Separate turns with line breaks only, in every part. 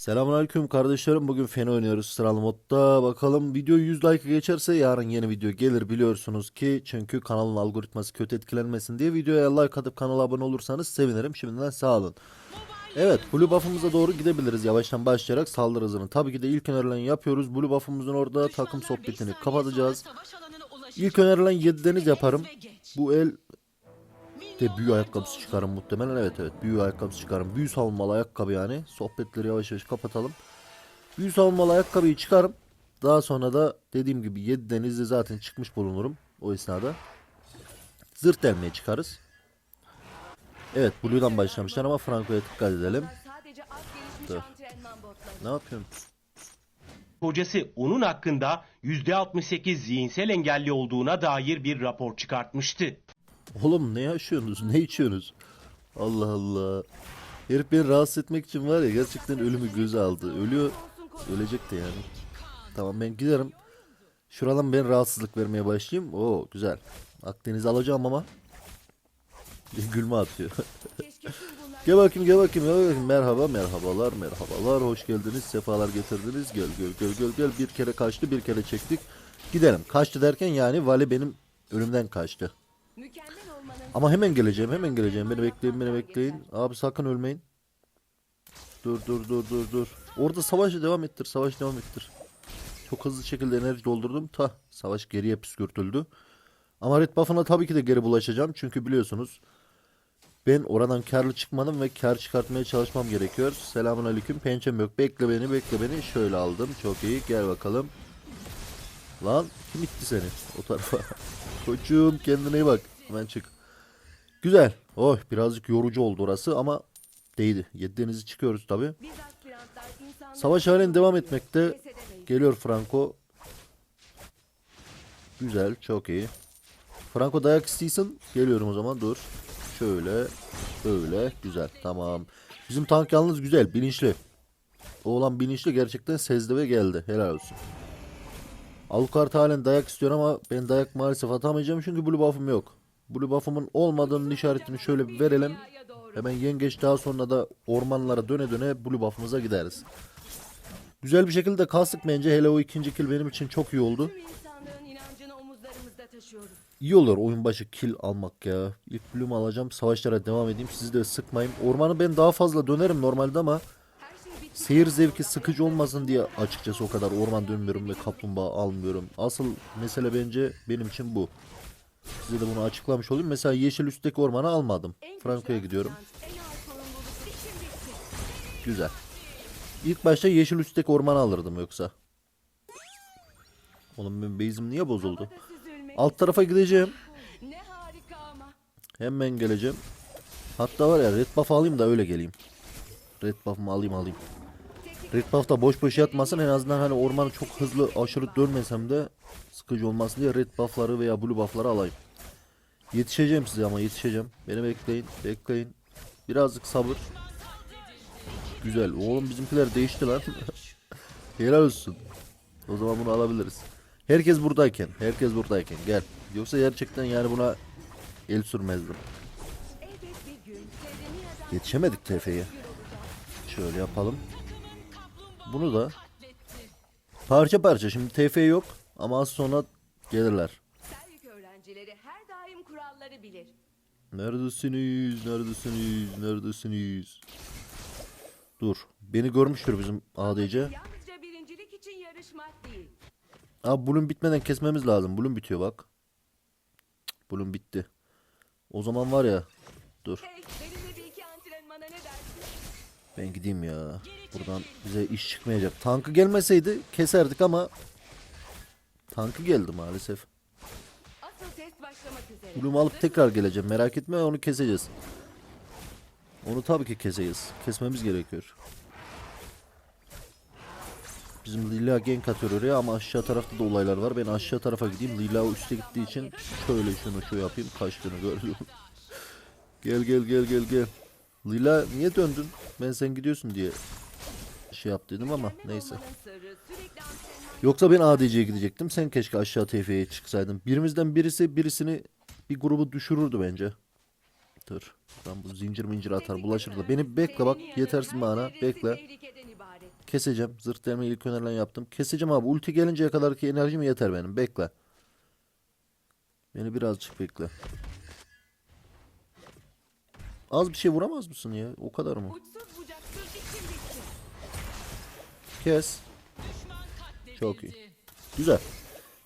Selamünaleyküm kardeşlerim. Bugün Feni oynuyoruz sıralı modda. Bakalım video 100 like geçerse yarın yeni video gelir biliyorsunuz ki. Çünkü kanalın algoritması kötü etkilenmesin diye videoya like atıp kanala abone olursanız sevinirim. Şimdiden sağ olun. Evet Blue buff'ımıza doğru gidebiliriz yavaştan başlayarak saldırı hızını. Tabii ki de ilk önerilen yapıyoruz. Blue buff'ımızın orada takım sohbetini kapatacağız. İlk önerilen 7 deniz yaparım. Bu el de büyü ayakkabısı çıkarım muhtemelen. Evet evet büyü ayakkabısı çıkarım. Büyü savunmalı ayakkabı yani. Sohbetleri yavaş yavaş kapatalım. Büyü savunmalı ayakkabıyı çıkarım. Daha sonra da dediğim gibi 7 denizde zaten çıkmış bulunurum o esnada. Zırt delmeye çıkarız. Evet Blue'dan başlamışlar ama Franco'ya dikkat edelim. Dur. Ne yapıyorum?
Hocası onun hakkında %68 zihinsel engelli olduğuna dair bir rapor çıkartmıştı.
Oğlum ne yaşıyorsunuz? Ne içiyorsunuz? Allah Allah. Herif beni rahatsız etmek için var ya gerçekten ölümü göze aldı. Ölüyor. Ölecek de yani. Tamam ben giderim. Şuradan ben rahatsızlık vermeye başlayayım. Oo güzel. Akdeniz'i alacağım ama. Gülme atıyor. Gel bakayım gel bakayım gel bakayım. Merhaba merhabalar merhabalar. Hoş geldiniz. Sefalar getirdiniz. Gel gel gel gel gel. Bir kere kaçtı bir kere çektik. Gidelim. Kaçtı derken yani vali benim önümden kaçtı.
mükemmel
Ama hemen geleceğim, hemen geleceğim. Beni bekleyin, beni bekleyin. Abi sakın ölmeyin. Dur, dur, dur, dur, dur. Orada savaşı devam ettir, savaş devam ettir. Çok hızlı şekilde enerji doldurdum. Ta, savaş geriye püskürtüldü. Ama red buff'ına tabii ki de geri bulaşacağım. Çünkü biliyorsunuz ben oradan karlı çıkmadım ve kar çıkartmaya çalışmam gerekiyor. Selamun aleyküm. Pençem yok. Bekle beni, bekle beni. Şöyle aldım. Çok iyi. Gel bakalım. Lan kim itti seni o tarafa? Koçum kendine iyi bak. Hemen çık. Güzel. Oh birazcık yorucu oldu orası ama değdi. Yediğinizi çıkıyoruz tabi. Savaş halen devam etmekte. Geliyor Franco. Güzel çok iyi. Franco dayak istiyorsun. Geliyorum o zaman dur. Şöyle. Böyle. Güzel. Tamam. Bizim tank yalnız güzel. Bilinçli. Oğlan bilinçli gerçekten sezdi ve geldi. Helal olsun. Alucard halen dayak istiyor ama ben dayak maalesef atamayacağım çünkü blue buff'ım yok. Blue buff'ımın olmadığının işaretini şöyle bir verelim. Hemen yengeç daha sonra da ormanlara döne döne blue buff'ımıza gideriz. Güzel bir şekilde kastık bence. Hele o ikinci kill benim için çok iyi oldu. İyi olur oyun başı kill almak ya. İlk bloom alacağım. Savaşlara devam edeyim. Sizi de sıkmayayım. Ormanı ben daha fazla dönerim normalde ama seyir zevki sıkıcı olmasın diye açıkçası o kadar orman dönmüyorum ve kaplumbağa almıyorum. Asıl mesele bence benim için bu. Size de bunu açıklamış olayım. Mesela yeşil üstteki ormanı almadım. Franco'ya gidiyorum. Güzel. İlk başta yeşil üstteki ormanı alırdım yoksa. Oğlum benim base'im niye bozuldu? Alt tarafa gideceğim. Hemen geleceğim. Hatta var ya red buff alayım da öyle geleyim. Red buff'ımı alayım alayım. Red buff da boş boş yatmasın en azından hani ormanı çok hızlı aşırı dönmesem de sıkıcı olmasın diye red buff'ları veya blue buff'ları alayım. Yetişeceğim size ama yetişeceğim. Beni bekleyin bekleyin. Birazcık sabır. Güzel. Oğlum bizimkiler değişti lan. Helal olsun. O zaman bunu alabiliriz. Herkes buradayken, herkes buradayken gel. Yoksa gerçekten yani buna el sürmezdim. Yetişemedik TF'ye. Şöyle yapalım. Bunu da parça parça. Şimdi TF yok ama az sonra gelirler.
Servük öğrencileri her daim kuralları bilir.
Neredesiniz? Neredesiniz? Neredesiniz? Dur. Beni görmüştür bizim ADC.
Yalnızca birincilik için yarışmak değil.
Abi bulun bitmeden kesmemiz lazım. Bulun bitiyor bak. Bulun bitti. O zaman var ya. Dur.
Hey, benimle bir iki antrenmana ne dersin?
Ben gideyim ya. Buradan bize iş çıkmayacak. Tankı gelmeseydi keserdik ama tankı geldi maalesef. Bloom'u alıp tekrar geleceğim. Merak etme onu keseceğiz. Onu tabii ki keseceğiz. Kesmemiz gerekiyor. Bizim Lila gank atıyor oraya ama aşağı tarafta da olaylar var. Ben aşağı tarafa gideyim. Lila üste gittiği için şöyle şunu şu yapayım. Kaçtığını gördüm. gel gel gel gel gel. Lila niye döndün? Ben sen gidiyorsun diye şey yap dedim ama neyse. Yoksa ben ADC'ye gidecektim. Sen keşke aşağı TF'ye çıksaydın. Birimizden birisi birisini bir grubu düşürürdü bence. Dur. Ben bu zincir mincir atar bulaşır da. Beni bekle bak. Yetersin bana. Bekle. Keseceğim. Zırh delme ilk önerilen yaptım. Keseceğim abi. Ulti gelinceye kadar ki enerjim yeter benim. Bekle. Beni birazcık bekle. Az bir şey vuramaz mısın ya? O kadar mı? Kes. Çok iyi. Güzel.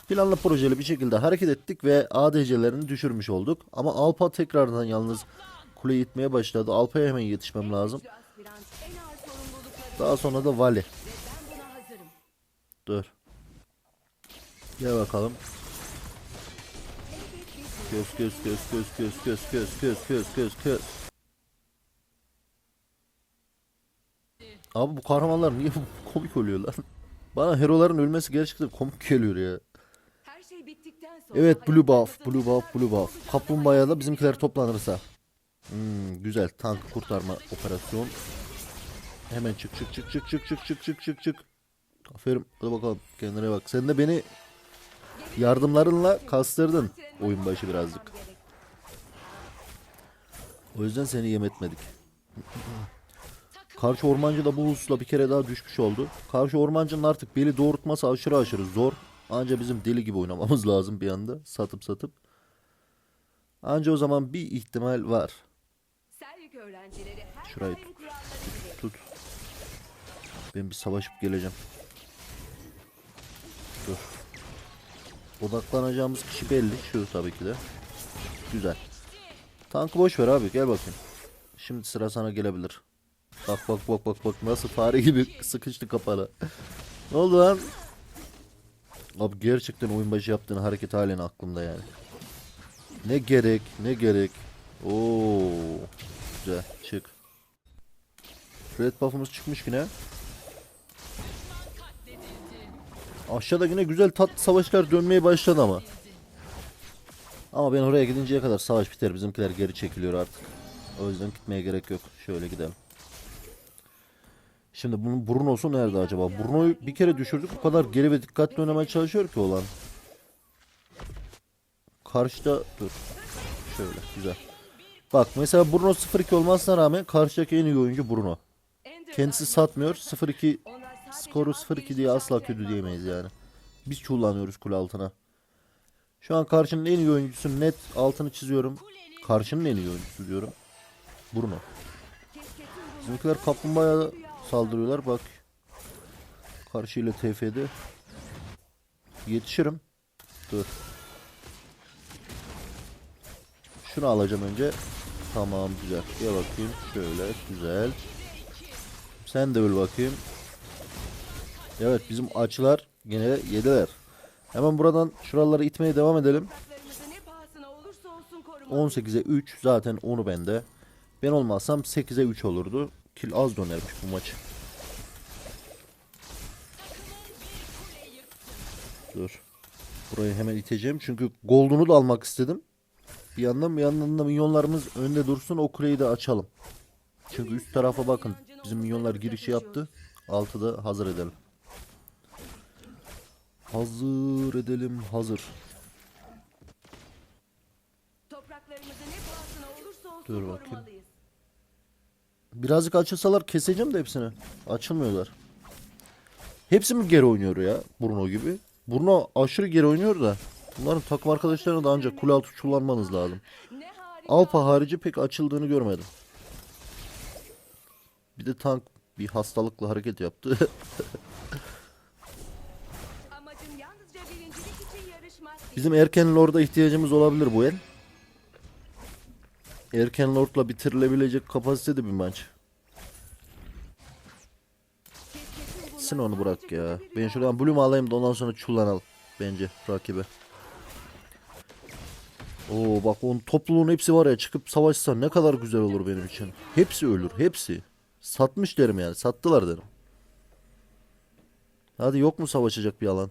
Planlı projeli bir şekilde hareket ettik ve ADC'lerini düşürmüş olduk. Ama Alpa tekrardan yalnız kuleyi itmeye başladı. Alpa'ya hemen yetişmem lazım. Daha sonra da Vali. Dur. Gel bakalım. Kös kös kös kös kös kös kös kös kös kös kös. Abi bu kahramanlar niye komik oluyor lan? Bana heroların ölmesi gerçekten komik geliyor ya.
Her şey bittikten sonra
Evet blue buff, blue buff, blue buff. Kaplumbağaya da bizimkiler toplanırsa. Hmm, güzel tank kurtarma operasyon. Hemen çık çık çık çık çık çık çık çık çık çık. Aferin hadi bakalım kendine bak. Sen de beni yardımlarınla kastırdın oyun başı birazcık. O yüzden seni yem etmedik. Karşı ormancı da bu hususla bir kere daha düşmüş oldu. Karşı ormancının artık beli doğrultması aşırı aşırı zor. Anca bizim deli gibi oynamamız lazım bir anda. Satıp satıp. Anca o zaman bir ihtimal var. Şurayı
kuralları bilir.
Tut. Ben bir savaşıp geleceğim. Dur. Odaklanacağımız kişi belli. Şu tabii ki de. Güzel. Tankı boş ver abi gel bakayım. Şimdi sıra sana gelebilir. Bak bak bak bak bak nasıl fare gibi sıkıştı kapana. ne oldu lan? Abi gerçekten oyun başı yaptığın hareket halen aklımda yani. Ne gerek ne gerek. Oo. Güzel çık. Red buff'ımız çıkmış yine. Aşağıda yine güzel tatlı savaşlar dönmeye başladı ama. Ama ben oraya gidinceye kadar savaş biter. Bizimkiler geri çekiliyor artık. O yüzden gitmeye gerek yok. Şöyle gidelim. Şimdi bunun Bruno'su nerede acaba? Bruno'yu bir kere düşürdük. O kadar geri ve dikkatli oynamaya çalışıyor ki olan. Karşıda dur. Şöyle güzel. Bak mesela Bruno 0-2 olmasına rağmen karşıdaki en iyi oyuncu Bruno. Kendisi satmıyor. 0-2
Onlar sadece
skoru
az
0-2 diye asla kötü diyemeyiz yani. Biz çullanıyoruz kule altına. Şu an karşının en iyi oyuncusu net altını çiziyorum. Karşının en iyi oyuncusu diyorum. Bruno. Bizimkiler kaplumbağaya saldırıyorlar bak. Karşı ile TF'de. Yetişirim. Dur. Şunu alacağım önce. Tamam güzel. Gel bakayım. Şöyle güzel. Sen de öl bakayım. Evet bizim açılar gene yediler. Hemen buradan şuraları itmeye devam edelim.
topraklarımızı ne pahasına olursa olsun korumalıyız.
18'e 3 zaten onu bende. Ben olmazsam 8'e 3 olurdu. Kill az dönermiş bu maç. Dur. Burayı hemen iteceğim çünkü Gold'unu da almak istedim. Bir yandan bir yandan da minyonlarımız önde dursun o kuleyi de açalım. Çünkü üst tarafa bakın. Bizim minyonlar girişi yaptı. Altı da hazır edelim. Hazır edelim hazır. Dur bakayım. Birazcık açılsalar keseceğim de hepsini. Açılmıyorlar. Hepsi mi geri oynuyor ya Bruno gibi? Bruno aşırı geri oynuyor da. Bunların takım arkadaşlarına da ancak kule altı çullanmanız lazım. Alfa harici pek açıldığını görmedim. Bir de tank bir hastalıklı hareket yaptı. Bizim Erken Lord'a ihtiyacımız olabilir bu el. Erken Lord'la bitirilebilecek kapasitede bir maç. Sen onu bırak ya. Ben şuradan Bloom alayım da ondan sonra çullanalım. Bence rakibe. Oo bak onun topluluğun hepsi var ya çıkıp savaşsa ne kadar güzel olur benim için. Hepsi ölür hepsi. Satmış derim yani sattılar derim. Hadi yok mu savaşacak bir alan?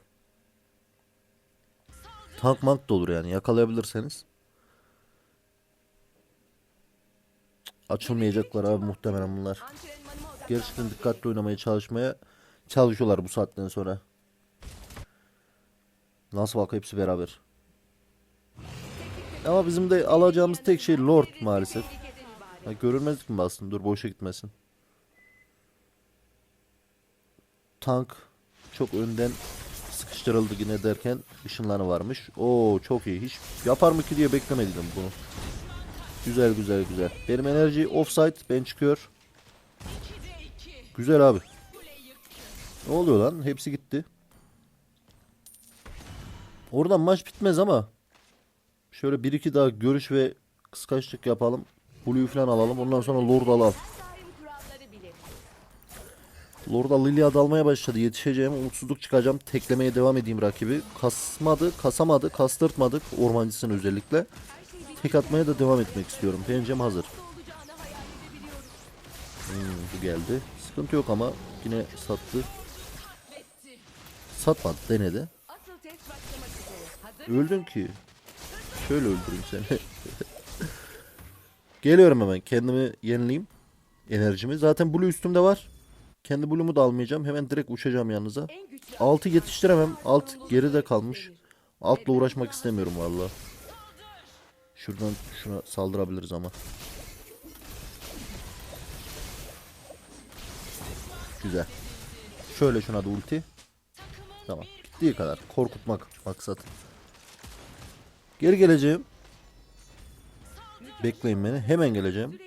Tank mank da olur yani yakalayabilirseniz. Açılmayacaklar abi muhtemelen bunlar. Gerçekten dikkatli oynamaya çalışmaya çalışıyorlar bu saatten sonra. Nasıl bak hepsi beraber. Ama bizim de alacağımız tek şey Lord maalesef. Ha, görünmezlik mi bastın? Dur boşa gitmesin. tank çok önden sıkıştırıldı yine derken ışınlanı varmış. Oo çok iyi. Hiç yapar mı ki diye beklemediydim bunu. Güzel güzel güzel. Benim enerji offside ben çıkıyor. Güzel abi. Ne oluyor lan? Hepsi gitti. Oradan maç bitmez ama şöyle 1-2 daha görüş ve kıskaçlık yapalım. Blue'yu falan alalım. Ondan sonra Lord alalım. Lord'a Lilia dalmaya başladı. Yetişeceğim. Umutsuzluk çıkacağım. Teklemeye devam edeyim rakibi. Kasmadı, kasamadı, kastırtmadık. Ormancısını özellikle. Tek atmaya da devam etmek istiyorum. Pencem hazır. Hmm, bu geldi. Sıkıntı yok ama yine sattı. Satmadı, denedi. Öldün ki. Şöyle öldüreyim seni. Geliyorum hemen. Kendimi yenileyim. Enerjimi. Zaten blue üstümde var. Kendi blue'umu da almayacağım. Hemen direkt uçacağım yanınıza. Altı yetiştiremem. Alt geride kalmış. Altla uğraşmak istemiyorum valla. Şuradan şuna saldırabiliriz ama. Güzel. Şöyle şuna da ulti. Tamam. Gittiği kadar. Korkutmak maksat. Geri geleceğim. Bekleyin beni. Hemen geleceğim.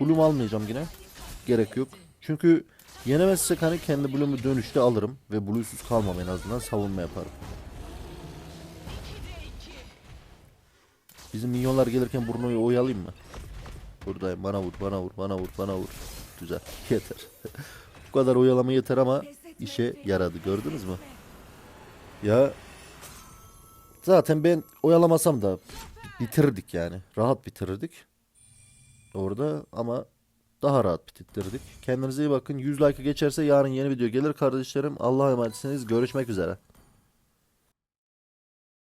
Bloom almayacağım yine. Gerek yok. Çünkü yenemezsek hani kendi Bloom'u dönüşte alırım. Ve Blue'suz kalmam en azından savunma yaparım. Bizim minyonlar gelirken Bruno'yu oyalayayım mı? Buradayım. Bana vur, bana vur, bana vur, bana vur. Güzel. Yeter. Bu kadar oyalama yeter ama işe yaradı. Gördünüz mü? Ya zaten ben oyalamasam da bitirdik yani. Rahat bitirirdik. Orada ama daha rahat bitirdik. Kendinize iyi bakın. 100 like geçerse yarın yeni video gelir kardeşlerim. Allah'a emanetsiniz. Görüşmek üzere.